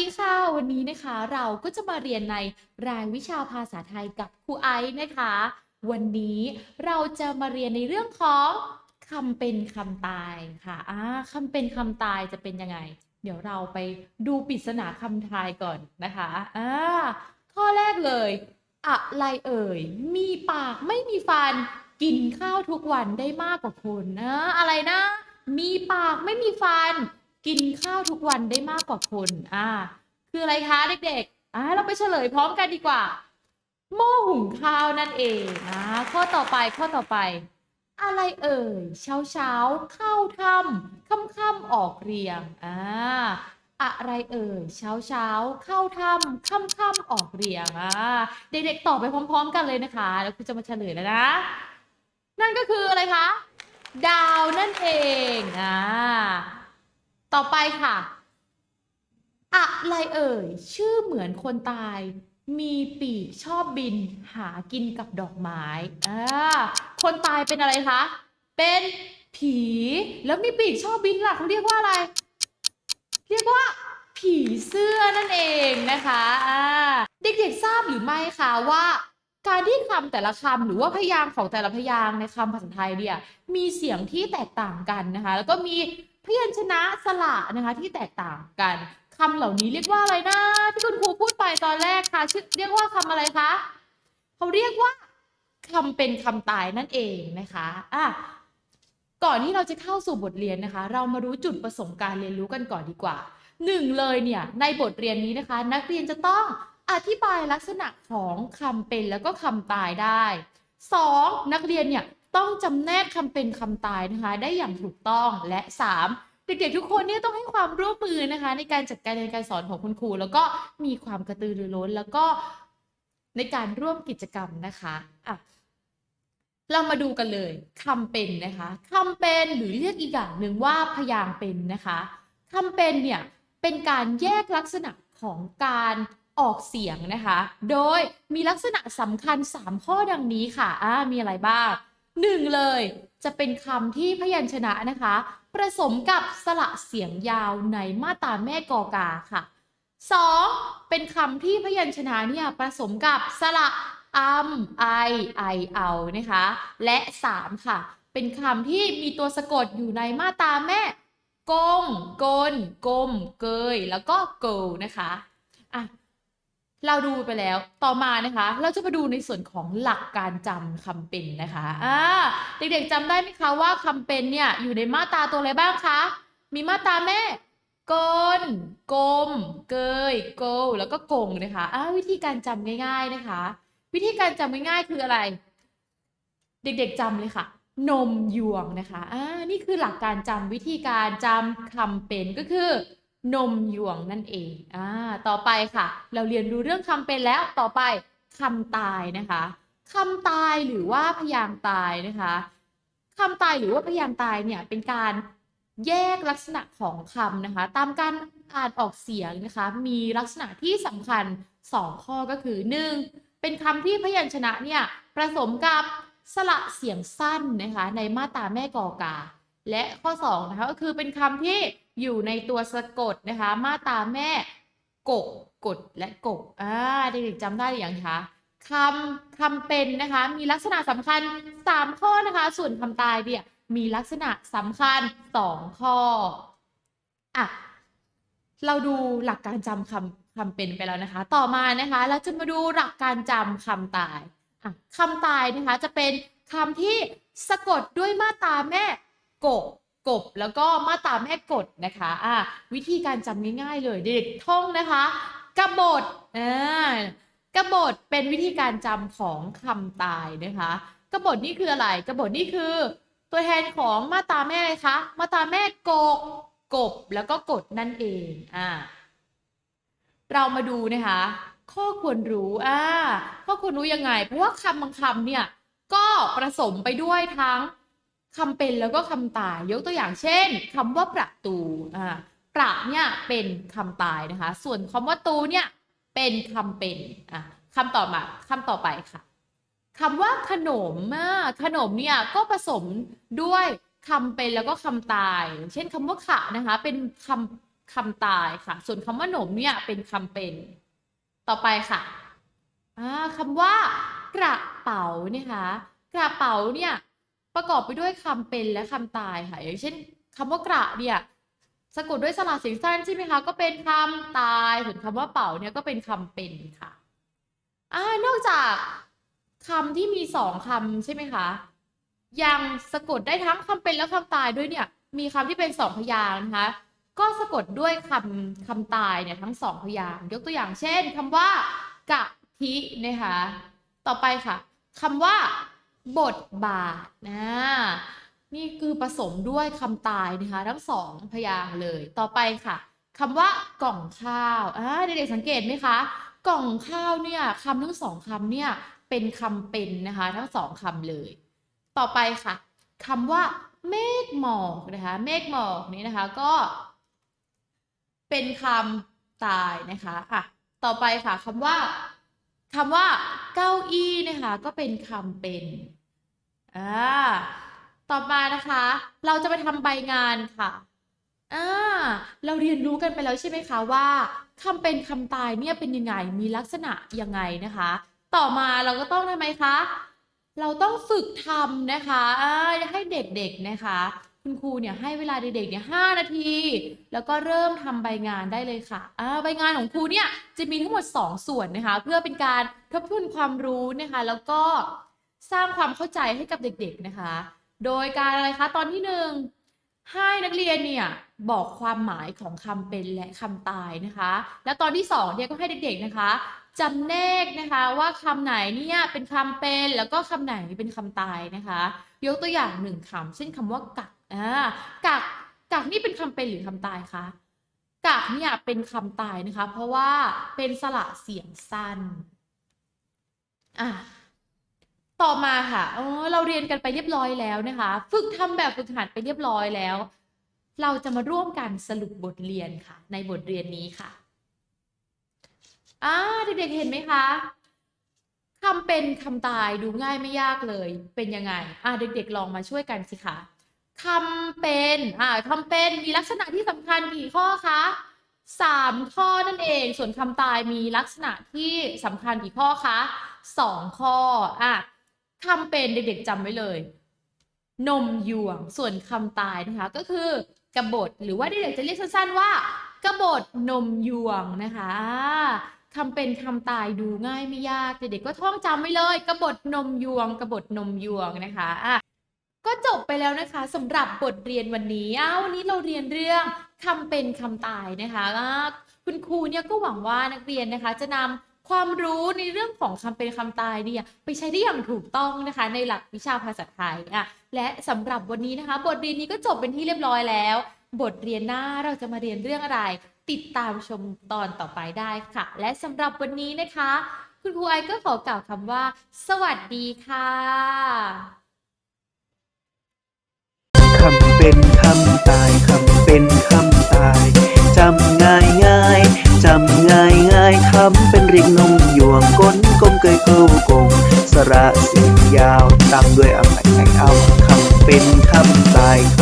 ดีค่ะ วันนี้นะคะเราก็จะมาเรียนในรายวิชาภาษาไทยกับครูไอซ์นะคะ วันนี้เราจะมาเรียนในเรื่องของคำเป็นคำตายค่ะอ่าคำเป็นคำตายจะเป็นยังไง เดี๋ยวเราไปดูปริศนาคำทายก่อนนะคะอ่าข้อแรกเลย อะไรเอ่ย มีปากไม่มีฟัน กินข้าวทุกวันได้มากกว่าคนนะอะไรนะ มีปากไม่มีฟัน กินข้าวทุกวันได้มากกว่าคนอ่า คืออะไรคะเด็กๆอ่าเราไปเฉลยพร้อมกันดีกว่า หม้อหุงข้าวนั่นเองอ่าข้อต่อไปข้อต่อไป อะไรเอ่ย เช้าเช้าเข้าถ้ำค่ำค่ำออกเรียงอ่าอะไรเอ่ยเช้าเช้าเข้าถ้ำค่ำค่ำออกเรียงอ่าเด็กๆตอบไปพร้อม ๆ กันเลยนะคะ แล้วคุณจะมาเฉลยแล้วนะ นั่นก็คืออะไรคะ ดาวนั่นเองอ่า ต่อไปค่ะ อะไรเอ่ย ชื่อเหมือนคนตาย มีปีกชอบบิน หากินกับดอกไม้อ่าคนตายเป็นอะไรคะ เป็นผี แล้วมีปีกชอบบินล่ะเขาเรียกว่าอะไร เรียกว่าผีเสื้อนั่นเองนะคะอ่าเด็กๆทราบหรือไม่คะว่าการที่คำแต่ละคำหรือว่าพยางค์ของแต่ละพยางค์ในคำภาษาไทยเนี่ยมีเสียงที่แตกต่างกันนะคะ แล้วก็มี พยัญชนะสระนะคะที่แตกต่างกันคำเหล่านี้เรียกว่าอะไรนะ ที่คุณครูพูดไปตอนแรกค่ะชื่อเรียกว่าคำอะไรคะเขาเรียกว่าคำเป็นคำตายนั่นเองนะคะอะก่อนที่เราจะเข้าสู่บทเรียนนะคะ เรามารู้จุดประสงค์การเรียนรู้กันก่อนดีกว่าหนึ่งเลยเนี่ยในบทเรียนนี้นะคะ นักเรียนจะต้องอธิบายลักษณะของคำเป็นแล้วก็คำตายได้ 2. นักเรียนเนี่ย ต้องจำแนกคำเป็นคำตายนะคะ ได้อย่างถูกต้องและ 3. เด็กๆทุกคนเนี่ยต้องให้ความร่วมมือนะคะ ในการจัดการเรียนการสอนของคุณครู แล้วก็มีความกระตือรือร้น แล้วก็ในการร่วมกิจกรรมนะคะอะเรามาดูกันเลยคำเป็นนะคะคำเป็นหรือเรียกอีกอย่างหนึ่งว่าพยางเป็นนะคะคำเป็นเนี่ยเป็นการแยกลักษณะของการออกเสียงนะคะ โดยมีลักษณะสำคัญ 3 ข้อดังนี้ค่ะอ่ามีอะไรบ้าง หนึ่งเลยจะเป็นคำที่พยัญชนะนะคะ ผสมกับสระเสียงยาวในมาตราแม่กอกาค่ะ 2. เป็นคำที่พยัญชนะเนี่ยผสมกับสระอัมไอไอเอานะคะ และ 3 ค่ะ เป็นคำที่มีตัวสะกดอยู่ในมาตราแม่กงกลกลมเกยแล้วก็เกลนะคะอะ เราดูไปแล้ว ต่อมานะคะ เราจะมาดูในส่วนของหลักการจำคำเป็นนะคะ อ่า เด็กๆจำได้ไหมคะว่าคำเป็นเนี่ยอยู่ในมาตราตัวอะไรบ้างคะ มีมาตราแม่กลกลม เกย โก แล้วก็กงนะคะ อ่าวิธีการจำง่าย ๆนะคะ วิธีการจำง่ายๆคืออะไร เด็กๆจำเลยค่ะ นมยวงนะคะ อ่า นี่คือหลักการจำวิธีการจำคำเป็นก็คือ นมยวงนั่นเองอ่าต่อไปค่ะ เราเรียนรู้เรื่องคำเป็นแล้วต่อไปคำตายนะคะคำตายหรือว่าพยางตายนะคะคำตายหรือว่าพยางตายเนี่ยเป็นการแยกลักษณะของคำนะคะ ตามการอ่านออกเสียงนะคะ มีลักษณะที่สำคัญ 2 ข้อก็คือ 1. เป็นคำที่พยัญชนะเนี่ยผสมกับสระเสียงสั้นนะคะในมาตราแม่กอกา และข้อ2นะคะก็คือเป็นคำที่ อยู่ในตัวสะกดนะคะ มาตาแม่กกกดและกบอ่าเด็กๆจำได้หรือยังคะคำคำเป็นนะคะ มีลักษณะสำคัญ 3 ข้อนะคะ ส่วนคำตายเนี่ยมีลักษณะสำคัญ 2 ข้ออะเราดูหลักการจำคำคำเป็นไปแล้วนะคะ ต่อมานะคะ เราจะมาดูหลักการจำคำตายอะคำตายนะคะจะเป็นคำที่สะกดด้วยมาตราแม่กบ กบแล้วก็มาตราแม่กดนะคะอะวิธีการจำง่ายๆเลยเด็กท่องนะคะกบฏอ่ากบฏเป็นวิธีการจำของคำตายนะคะกบฏนี่คืออะไรกบฏนี่คือ ตัวแทนของมาตาแม่อะไรคะมาตาแม่กกกบแล้วก็กดนั่นเองอ่าเรามาดูนะคะ ข้อควรรู้อ่าข้อควรรู้ยังไง เพราะว่าคำบางคำเนี่ยก็ผสมไปด้วยทั้ง คำเป็นแล้วก็คำตาย ยกตัวอย่างเช่นคำว่าประตูอ่าประเนี่ยเป็นคำตายนะคะ ส่วนคำว่าตูเนี่ยเป็นคำเป็นอะคำต่อมาคำต่อไปค่ะคำว่าขนมอะขนมเนี่ยก็ผสมด้วยคำเป็นแล้วก็คำตาย เช่นคำว่าขะนะคะ เป็นคำคำตายค่ะ ส่วนคำว่าหนมเนี่ยเป็นคำเป็น ต่อไปค่ะอ่าคำว่ากระเป๋าเนี่ยค่ะกระเป๋าเนี่ย ประกอบไปด้วยคำเป็นและคำตายค่ะ อย่างเช่นคำว่ากระเนี่ยสะกดด้วยสระเสียงสั้นใช่ไหมคะ ก็เป็นคำตายส่วนคำว่าเป๋าเนี่ยก็เป็นคำเป็นค่ะอ่านอกจากคำที่มีสองคำใช่ไหมคะ ยังสะกดได้ทั้งคำเป็นและคำตายด้วยเนี่ยมีคำที่เป็นสองพยางค์นะคะ ก็สะกดด้วยคำคำตายเนี่ยทั้งสองพยางค์ยกตัวอย่างเช่นคำว่ากะทินะคะ ต่อไปค่ะคำว่า บทบาทนะนี่คือผสมด้วยคำตายนะคะทั้งสองพยางค์เลยต่อไปค่ะคำว่ากล่องข้าวอ่าเด็กๆสังเกตไหมคะ กล่องข้าวเนี่ยคำทั้งสองคำเนี่ยเป็นคำเป็นนะคะ ทั้งสองคำเลย ต่อไปค่ะคำว่าเมฆหมอกนะคะเมฆหมอกนี้นะคะก็ เป็นคำตายนะคะอะต่อไปค่ะคำว่า คำว่าเก้าอี้นะคะก็เป็นคำเป็นอ่าต่อมานะคะ เราจะไปทำใบงานค่ะอ่าเราเรียนรู้กันไปแล้วใช่ไหมคะว่าคำเป็นคำตายเนี่ยเป็นยังไงมีลักษณะยังไงนะคะ ต่อมาเราก็ต้องทำไมคะ เราต้องฝึกทำนะคะให้เด็กๆนะคะ คุณครูเนี่ยให้เวลาเด็กๆเนี่ยห้านาที แล้วก็เริ่มทำใบงานได้เลยค่ะอ่าใบงานของครูเนี่ยจะมีทั้งหมด 2 ส่วนนะคะ เพื่อเป็นการทบทวนความรู้นะคะ แล้วก็สร้างความเข้าใจให้กับเด็กๆนะคะ โดยการอะไรคะตอนที่หนึ่งให้นักเรียนเนี่ยบอกความหมายของคำเป็นและคำตายนะคะ แล้วตอนที่สองเนี่ยก็ให้เด็กๆนะคะจำแนกนะคะว่าคำไหนเนี่ยเป็นคำเป็นแล้วก็คำไหนเป็นคำตายนะคะ ยกตัวอย่างหนึ่งคำเช่นคำว่ากัก อ่ากักกักนี่เป็นคำเป็นหรือคำตายคะกักเนี่ยเป็นคำตายนะคะ เพราะว่าเป็นสระเสียงสั้นอะต่อมาค่ะเออเราเรียนกันไปเรียบร้อยแล้วนะคะ ฝึกทำแบบฝึกหัดไปเรียบร้อยแล้ว เราจะมาร่วมกันสรุปบทเรียนค่ะ ในบทเรียนนี้ค่ะอ่าเด็กๆเห็นไหมคะคำเป็นคำตายดูง่ายไม่ยากเลย เป็นยังไง อ่าเด็กๆลองมาช่วยกันสิคะ คำเป็นอ่าคำเป็นมีลักษณะที่สำคัญกี่ข้อคะสามข้อนั่นเอง ส่วนคำตายมีลักษณะที่สำคัญกี่ข้อคะสองข้ออะคำเป็นเด็กๆจำไว้เลย นมยวง ส่วนคำตายนะคะก็คือกระบฏหรือว่าเด็กๆจะเรียกสั้นๆว่ากระบฏนมยวงนะคะคำเป็นคำตายดูง่ายไม่ยากเด็กๆก็ท่องจำไว้เลยกระบฏนมยวงกระบฏนมยวงนะคะอะ ก็จบไปแล้วนะคะสำหรับบทเรียนวันนี้อ้าววันนี้เราเรียนเรื่องคำเป็นคำตายนะคะคุณครูเนี่ยก็หวังว่านักเรียนนะคะ จะนำความรู้ในเรื่องของคำเป็นคำตายเนี่ยไปใช้ได้อย่างถูกต้องนะคะ ในหลักวิชาภาษาไทยอะและสำหรับวันนี้นะคะ บทเรียนนี้ก็จบเป็นที่เรียบร้อยแล้ว บทเรียนหน้าเราจะมาเรียนเรื่องอะไร ติดตามชมตอนต่อไปได้ค่ะ และสำหรับวันนี้นะคะ คุณครูไอก็ขอกล่าวคำว่า สวัสดีค่ะ เป็นคำตายคำเป็นคำตายจำง่ายง่ายจำง่ายง่ายคำเป็นเรียกนมยวงก้นกลมเกยเกิวกงสระเสียงยาวตามด้วยอภัยเอาคำเป็นคำตาย